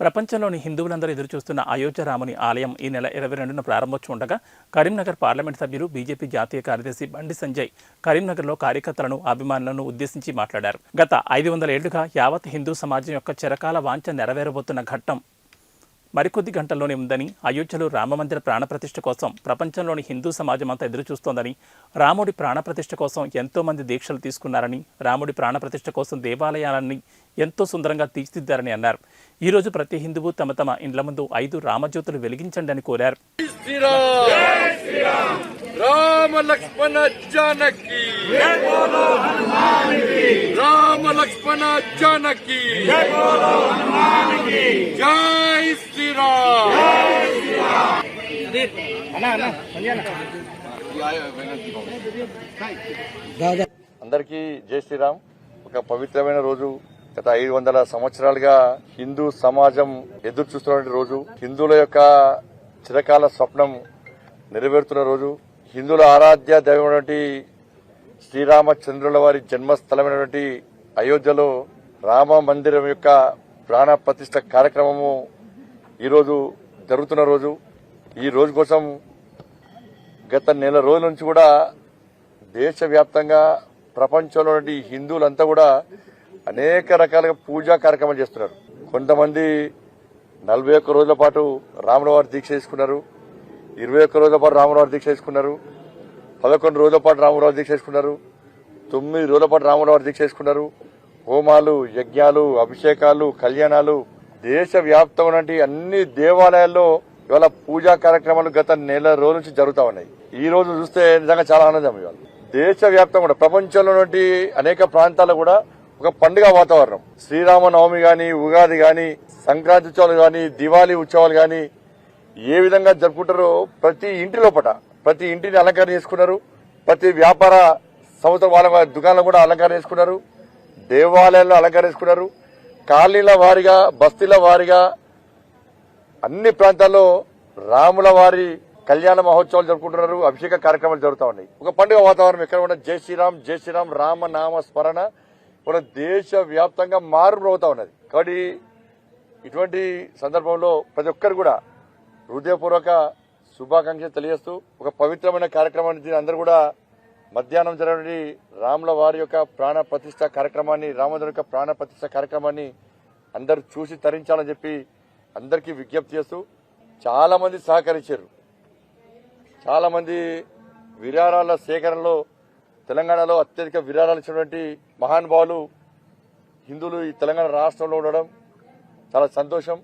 ప్రపంచంలోని హిందువులందరూ ఎదురుచూస్తున్న అయోధ్య రాముని ఆలయం ఈ నెల ఇరవై రెండున ప్రారంభోత్సవం ఉండగా కరీంనగర్ పార్లమెంట్ సభ్యులు బీజేపీ జాతీయ కార్యదర్శి బండి సంజయ్ కరీంనగర్లో కార్యకర్తలను అభిమానులను ఉద్దేశించి మాట్లాడారు. గత ఐదు వందల ఏళ్ళుగా యావత్ హిందూ సమాజం యొక్క చిరకాల వాంఛ నెరవేరబోతున్న ఘట్టం మరికొద్ది గంటల్లోనే ఉందని అయోధ్యలో రామమందిర ప్రాణప్రతిష్ఠ కోసం ప్రపంచంలోని హిందూ సమాజం అంతా ఎదురుచూస్తోందని రాముడి ప్రాణప్రతిష్ఠ కోసం ఎంతో మంది దీక్షలు తీసుకున్నారని రాముడి ప్రాణప్రతిష్ఠ కోసం దేవాలయాలన్నీ ఎంతో సుందరంగా తీర్చిదిద్దారని అన్నారు. ఈ రోజు ప్రతి హిందువు తమ తమ ఇండ్ల ముందు ఐదు రామజ్యోతులు వెలిగించండి అని కోరారు. శ్రీరామ్! రామ లక్ష్మణ జానకి! రామ లక్ష్మణ జానకి! జై శ్రీరామ్. అందరికీ జై శ్రీరామ్. ఒక పవిత్రమైన రోజు. గత ఐదు వందల సంవత్సరాలుగా హిందూ సమాజం ఎదురు చూస్తున్నటువంటి రోజు. హిందువుల యొక్క చిరకాల స్వప్నం నెరవేరుతున్న రోజు. హిందువుల ఆరాధ్య దైవమైనటువంటి శ్రీరామచంద్రుల వారి జన్మస్థలమైనటువంటి అయోధ్యలో రామ మందిరం యొక్క ప్రాణ ప్రతిష్ట కార్యక్రమము ఈరోజు జరుగుతున్న రోజు ఈ రోజు కోసం గత నెల రోజుల నుంచి కూడా దేశవ్యాప్తంగా ప్రపంచంలో హిందువులంతా కూడా అనేక రకాలుగా పూజా కార్యక్రమాలు చేస్తున్నారు. కొంతమంది నలభై ఒక్క రోజుల పాటు రామనవారి దీక్ష చేసుకున్నారు. ఇరవై ఒక్క రోజుల పాటు రాముల దీక్ష చేసుకున్నారు. పదకొండు రోజుల పాటు రాముల దీక్ష చేసుకున్నారు. తొమ్మిది రోజుల పాటు రాముల దీక్ష చేసుకున్నారు. హోమాలు యజ్ఞాలు అభిషేకాలు కళ్యాణాలు దేశవ్యాప్తంగా అన్ని దేవాలయాల్లో ఇవాళ పూజా కార్యక్రమాలు గత నెల రోజుల నుంచి జరుగుతా ఉన్నాయి. ఈ రోజు చూస్తే నిజంగా చాలా ఆనందం ఇవాళ. దేశవ్యాప్తంగా కూడా ప్రపంచంలో అనేక ప్రాంతాల్లో కూడా ఒక పండుగ వాతావరణం. శ్రీరామనవమి గాని ఉగాది గాని సంక్రాంతి ఉత్సవాలు గాని దివాళీ ఉత్సవాలు గాని ఏ విధంగా జరుపుకుంటారో ప్రతి ఇంటి లోపట ప్రతి ఇంటిని అలంకరణ చేసుకున్నారు. ప్రతి వ్యాపార సంస్థ వాళ్ళ దుకాణాలు కూడా అలంకరణ చేసుకున్నారు. దేవాలయాల్లో అలంకరణ చేసుకున్నారు. కాలనీల వారిగా బస్తీల వారిగా అన్ని ప్రాంతాల్లో రాముల వారి కళ్యాణ మహోత్సవాలు జరుపుకుంటున్నారు. అభిషేక కార్యక్రమాలు జరుగుతూ ఉన్నాయి. ఒక పండుగ వాతావరణం ఎక్కడ ఉన్న జై శ్రీరామ్ జై శ్రీరామ్ రామ నామ స్మరణ. మన దేశ వ్యాప్తంగా మారుమవుతా ఉన్నది. కాబట్టి ఇటువంటి సందర్భంలో ప్రతి ఒక్కరు కూడా హృదయపూర్వక శుభాకాంక్షలు తెలియజేస్తూ ఒక పవిత్రమైన కార్యక్రమాన్ని అందరూ కూడా మధ్యాహ్నం జరిగిన రాముల వారి యొక్క ప్రాణ ప్రతిష్ట కార్యక్రమాన్ని రామచంద్ర యొక్క ప్రాణ ప్రతిష్ట కార్యక్రమాన్ని అందరూ చూసి తరించాలని చెప్పి అందరికీ విజ్ఞప్తి చేస్తూ చాలా మంది సహకరించారు. చాలా మంది విరాళాల సేకరణలో తెలంగాణలో అత్యధిక విరాళాలు ఇచ్చినటువంటి మహానుభావులు హిందువులు ఈ తెలంగాణ రాష్ట్రంలో ఉండడం చాలా సంతోషం.